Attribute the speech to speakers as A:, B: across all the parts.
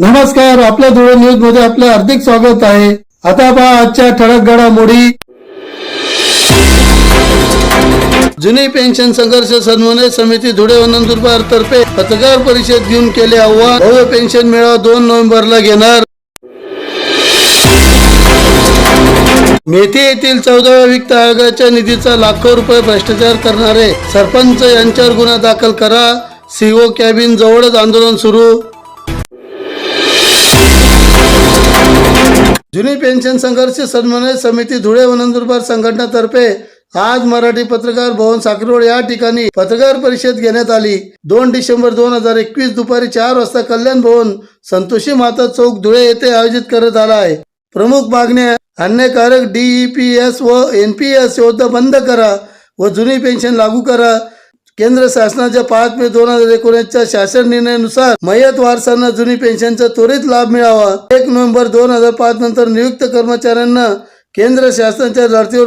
A: नमस्कार आपल्या धुळे न्यूजमध्ये आपले हार्दिक स्वागत आहे. आता पहा आजच्या ठळक घडामोडी. जुनी पेन्शन संघर्ष समन्वय समिती धुळे व नंदुरबार तर्फे पत्रकार परिषद घेऊन केले आव्हान. भव्य पेन्शन मेळावा दोन नोव्हेंबरला घेणार. मेथी येथील चौदाव्या वित्त आयोगाच्या निधीचा लाखो रुपये भ्रष्टाचार करणारे सरपंच यांच्यावर गुन्हा दाखल करा. सीओ कॅबिन जवळच आंदोलन सुरू. जुनी पेन्शन संघर्ष समन्वय समिती धुळे व नंदुरबार संघटनातर्फे आज मराठी पत्रकार भवन साखरोड या ठिकाणी पत्रकार परिषद घेण्यात आली. दोन डिसेंबर दोन हजार एकवीस दुपारी चार वाजता कल्याण भवन संतोषी माता चौक धुळे येथे आयोजित करण्यात आला आहे. प्रमुख मागण्या अन्यकारक डीईपीएस व एनपीएस योद्धा बंद करा व जुनी पेन्शन लागू करा. केंद्र शासनाच्या पाच मे दोन हजार एकोणीसच्या शासन निर्णयानुसार मयत वारसांना जुनी पेन्शनचा त्वरित लाभ मिळावा. एक नोव्हेंबर दोन हजार पाच नंतर नियुक्त कर्मचाऱ्यांना केंद्र शासनाच्या धर्तीवर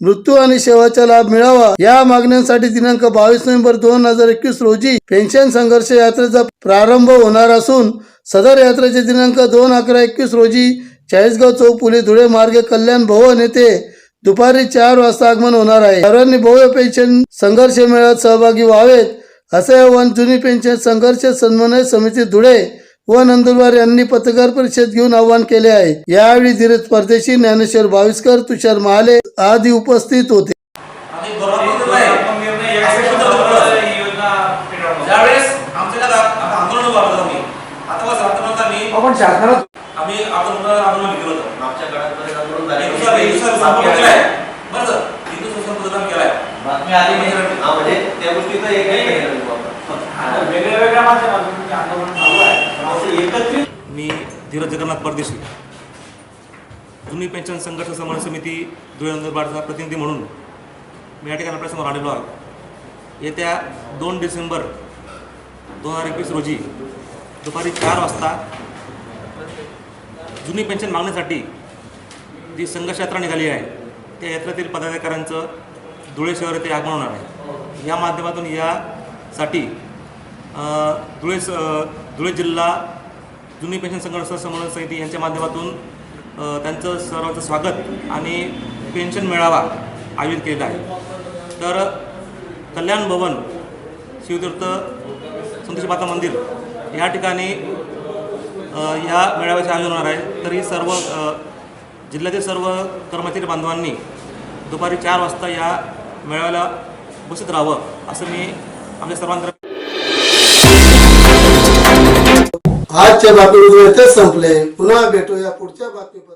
A: मृत्यू आणि सेवाचा लाभ मिळावा. या मागण्यांसाठी दिनांक बावीस नोव्हेंबर दोन हजार एकवीस रोजी पेन्शन संघर्ष यात्रेचा प्रारंभ होणार असून सदर यात्रेचे दिनांक दोन अकरा एकवीस रोजी चाळीसगाव चौक पुणे धुळे मार्गे कल्याण भवन येथे दुपारी चार वाजता आगमन होणार आहे. सर्वांनी भव्य पेन्शन संघर्ष मेळ्यात सहभागी व्हावेत असे आवाहन जुनी पेन्शन संघर्ष समन्वय समिती धुळे व नंदुरबार यांनी पत्रकार परिषद घेऊन आवाहन केले आहे. यावेळी धीरज परदेशी ज्ञानेश्वर भाविस्कर तुषार महाले आदी उपस्थित होते.
B: आम्ही
C: आपण शासनाला
B: आम्ही आंदोलन आंदोलन केलं होतं.
D: मागच्या काळात झाले.
B: बरं सर हिंदू संस्थान केलाय.
D: बातमी आली नाही. हा, म्हणजे त्या गोष्टीचं
C: वेगळ्या वेगळ्या माध्यमातून आंदोलन चालू आहे. एकत्रित
E: मी धीरज जगन्नाथ परदेशी. जुनी पेन्शन संघर्ष समन्वय समिती धुळे नंदुरबारचा प्रतिनिधी म्हणून मी या ठिकाणी आपल्यासमोर आलेलो आहे येत्या दोन डिसेंबर दोन हजार एकवीस रोजी दुपारी चार वाजता जुनी पेन्शन मागण्यासाठी जी संघर्ष यात्रा निघाली आहे त्या यात्रेतील पदाधिकाऱ्यांचं धुळे शहर येथे आगमन होणार आहे. या माध्यमातून यासाठी धुळे स धुळे जिल्हा जुनी पेन्शन संघर्ष समन्वय समिती यांच्या माध्यमातून त्यांचं सर्वांचं स्वागत आणि पेन्शन मेळावा आयोजित केलेला आहे. तर कल्याण भवन शिवतीर्थ संतोषी माता मंदिर या ठिकाणी या मेळाव्याचे आयोजन होणार आहे. तरी सर्व जिल्ह्यातील सर्व कर्मचारी बांधवांनी दुपारी चार वाजता या मेळाव्याला उपस्थित राहावं असं मी आमच्या सर्वांकडे
A: आजच्या बातमीमध्ये संपले. पुन्हा भेटूया पुढच्या बातमीपर्यंत